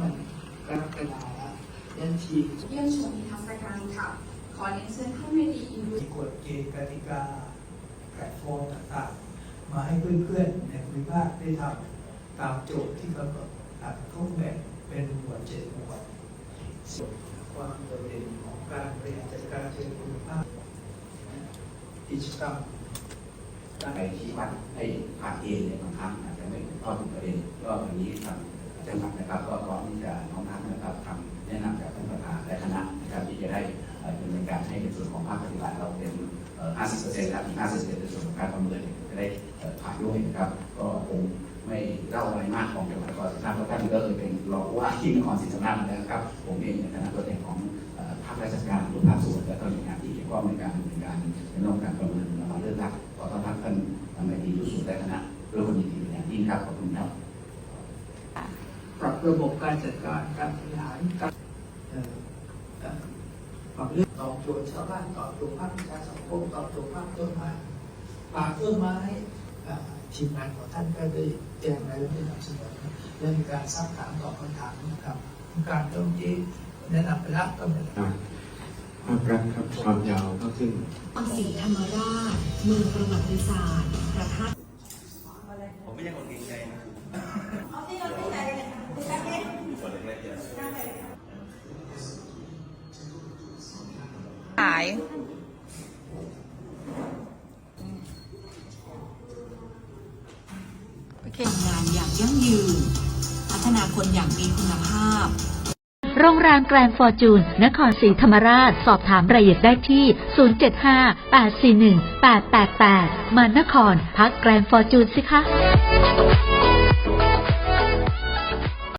มันกรกฎาแล้วยันทีเยี่ยมชมนิทรรศการค่ะ ขอเรียนเชิญท่านไม่ดีอินดูมีกฎเกณฑ์กติกาแพลตฟอร์มต่างๆ มาให้เพื่อนๆในภูมิภาคได้ทำตามโจทย์ที่กำหนดครับทุกแบบเป็นหมวดเจ็ดหมวดส่วนความโดดเด่นของการบริหารจัดการเชิงภูมิภาคกิจกรรมไปชี้วัดให้ผ่านเกณฑ์ในบางครั้งอาจจะไม่ถูกต้องประเด็นก็วันนี้ทางจังหวัดนะครับก็ ให้ในส่วนของภาคปฏิบัติเราเป็นเอ่อ50%ครับอีก50%ในส่วนของการประเมินเนี่ยจะได้ผ่านด้วยนะครับ ก็คงไม่เล่าอะไรมากของจังหวัดนครศรีธรรมราชเพราะท่านก็เคยเป็นรองว่าที่นครศรีธรรมราชแล้วนะครับ ผมเองในฐานะตัวแทนของภาคราชการทุกภาคส่วนและก็หน่วยงานที่เกี่ยวข้องในการดำเนินการในเรื่องการประเมินและมาเลือกตั้งขอต้อนรับท่านทำในดีที่สุดและคณะด้วยความยินดีเป็นอย่างยิ่งครับขอบคุณครับปรับระบบการจัดการการบริหารการ ตอบโจทย์ชาวบ้านตอบโจทย์ภาคประชาสังคมตอบโจทย์ภาคต้นไม้ป่าต้นไม้เอ่อทีมงานของท่านก็ได้แจ้งรายละเอียดนำเสนอเรื่องการซักถามตอบคำถามนะครับการตรงที่แนะนำไปแล้วก็เป็นครับภาพรัฐครับความยาวก็ขึ้นนครศรีธรรมราชเมืองประวัติศาสตร์พระธาตุผมไม่ใช่คนเก่งใจนะายทำงานอย่างยั่งยืน พัฒนาคนอย่างมีคุณภาพ โรงแรมแกรนด์ฟอร์จูน นครศรีธรรมราช สอบถามรายละเอียดได้ที่ 075 841 888 มานคร พักแกรนด์ฟอร์จูนสิคะ